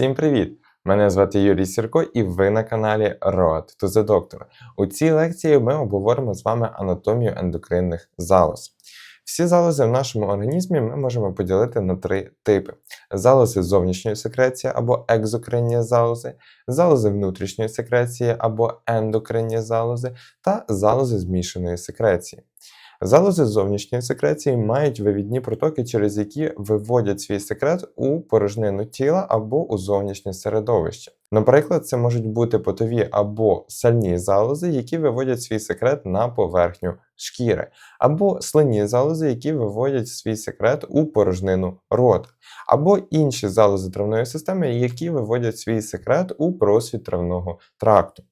Всім привіт! Мене звати Юрій Сірко, і ви на каналі Road to the Doctor. У цій лекції ми обговоримо з вами анатомію ендокринних залоз. Всі залози в нашому організмі ми можемо поділити на три типи: залози зовнішньої секреції або екзокринні залози, залози внутрішньої секреції або ендокринні залози та залози змішаної секреції. Залози зовнішньої секреції мають вивідні протоки, через які виводять свій секрет у порожнину тіла або у зовнішнє середовище. Наприклад, це можуть бути потові або сальні залози, які виводять свій секрет на поверхню шкіри, або слинні залози, які виводять свій секрет у порожнину рота, або інші залози травної системи, які виводять свій секрет у просвіт травного тракту.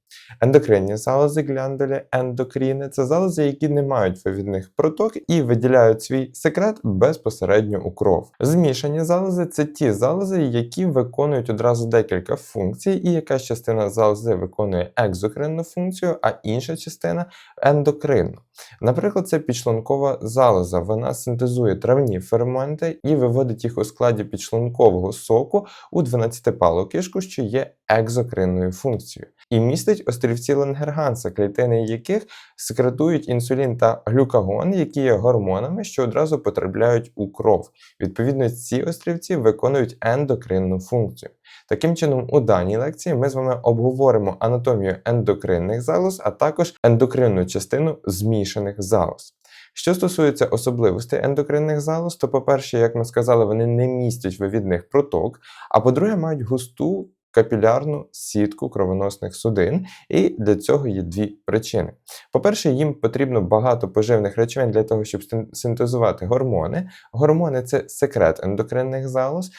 Ендокринні залози глянделі, ендокріни це залози, які не мають вивідних проток і виділяють свій секрет безпосередньо у кров. Змішані залози це ті залози, які виконують одразу декілька функцій, і якась частина залози виконує екзокринну функцію, а інша частина ендокринну. Наприклад, це підшлункова залоза. Вона синтезує травні ферменти і виводить їх у складі підшлункового соку у 12-палу кишку, що є екзокринною функцією, і містить острівці Ленгерганса, клітини яких секретують інсулін та глюкагон, які є гормонами, що одразу потрапляють у кров. Відповідно, ці острівці виконують ендокринну функцію. Таким чином, у даній лекції ми з вами обговоримо анатомію ендокринних залоз, а також ендокринну частину змішаних залоз. Що стосується особливостей ендокринних залоз, то, по-перше, як ми сказали, вони не містять вивідних проток, а по-друге, мають густу капілярну сітку кровоносних судин, і для цього є дві причини. По-перше, їм потрібно багато поживних речовин для того, щоб синтезувати гормони. Гормони це секрет ендокринних залоз,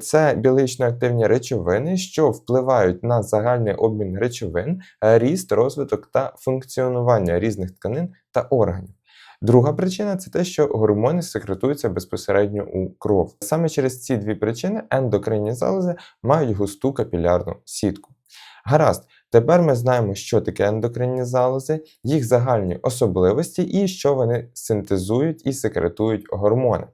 це біологічно активні речовини, що впливають на загальний обмін речовин, ріст, розвиток та функціонування різних тканин та органів. Друга причина це те, що гормони секретуються безпосередньо у кров. Саме через ці дві причини ендокринні залози мають густу капілярну сітку. Гаразд, тепер ми знаємо, що таке ендокринні залози, їх загальні особливості і що вони синтезують і секретують гормони.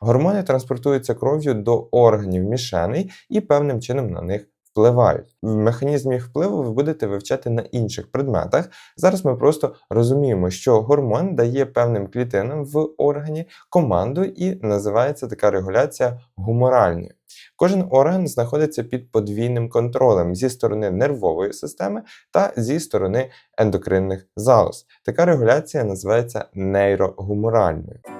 Гормони транспортуються кров'ю до органів мішеней і певним чином на них впливають. Механізм їх впливу ви будете вивчати на інших предметах. Зараз ми просто розуміємо, що гормон дає певним клітинам в органі команду і називається така регуляція гуморальною. Кожен орган знаходиться під подвійним контролем зі сторони нервової системи та зі сторони ендокринних залоз. Така регуляція називається нейрогуморальною.